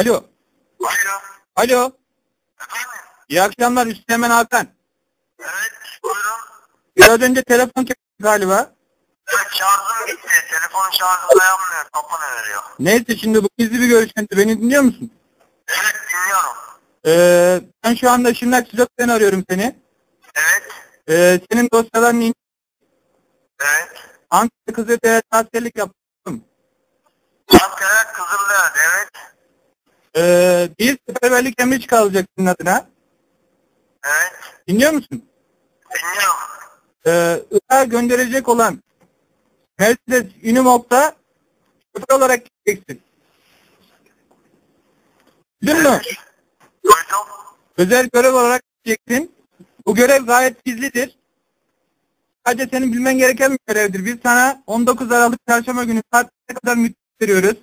Alo. Alo. Alo. Efendim? İyi akşamlar Üsteğmen Hakan. Evet. Buyurun. Biraz önce telefon çaldı galiba. Evet şarjım bitti. Telefon şarjı dayanmıyor. Kapı veriyor. Neyse şimdi bu gizli bir görüşmesi. Beni dinliyor musun? Evet dinliyorum. Ee, ben şu anda Şırnak Sıcak'tan arıyorum seni. Evet. Ee, senin dosyalarını in- Evet. Ankara Kızılderili askerlik yaptım. Ankara Kızılderili. Evet. Ee, bir seferberlik emri çıkarılacak senin adına. Evet. Dinliyor musun? Dinliyorum. Ee, Irak'a gönderecek olan Mercedes Unimog'da şoför olarak gideceksin. Duydun mu? Duydum. Özel görev olarak gideceksin. Bu görev gayet gizlidir. Sadece senin bilmen gereken bir görevdir. Biz sana 19 Aralık Çarşamba günü saat ne kadar müddet veriyoruz.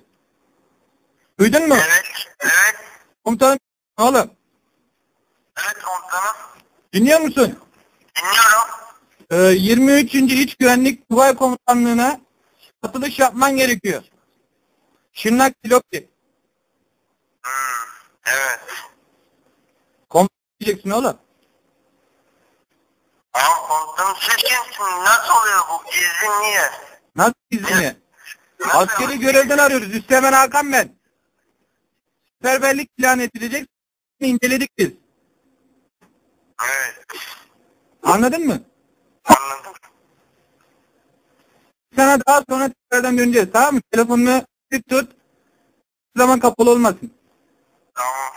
Duydun mu? Evet. Komutanım oğlum. Evet komutanım. Dinliyor musun? Dinliyorum. Ee, 23. İç Güvenlik Tugay Komutanlığı'na atılış yapman gerekiyor. Şırnak Silopi. Hmm. Evet. Komutan diyeceksin oğlum. Ama komutanım siz kimsiniz? Nasıl oluyor bu? İzin niye? Nasıl? Nasıl Askeri görevden arıyoruz. Üsteğmen Hakan ben. Seferberlik ilan edilecek. inceledik biz. Evet. Anladın mı? Anladım. Sana daha sonra tekrardan döneceğiz tamam mı? Telefonunu sık tut. Zaman kapalı olmasın. Tamam.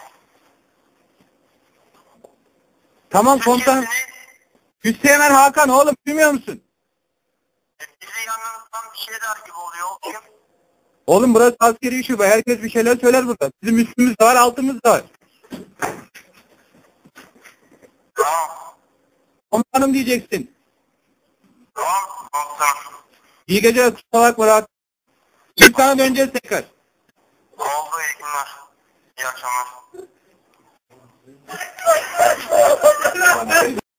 Tamam Siz komutanım. kimsiniz? Hüseyin Hakan oğlum duymuyor musun? E, Bizi yanınızdan bir şeyler gibi oluyor. O kim? Oğlum burası askeri şube. Herkes bir şeyler söyler burada. Bizim üstümüz de var altımız da var. Tamam. Komutanım diyeceksin. Tamam komutanım. İyi geceler kusura bakma rahat. Biz sana döneceğiz tekrar. Oldu iyi günler. İyi akşamlar.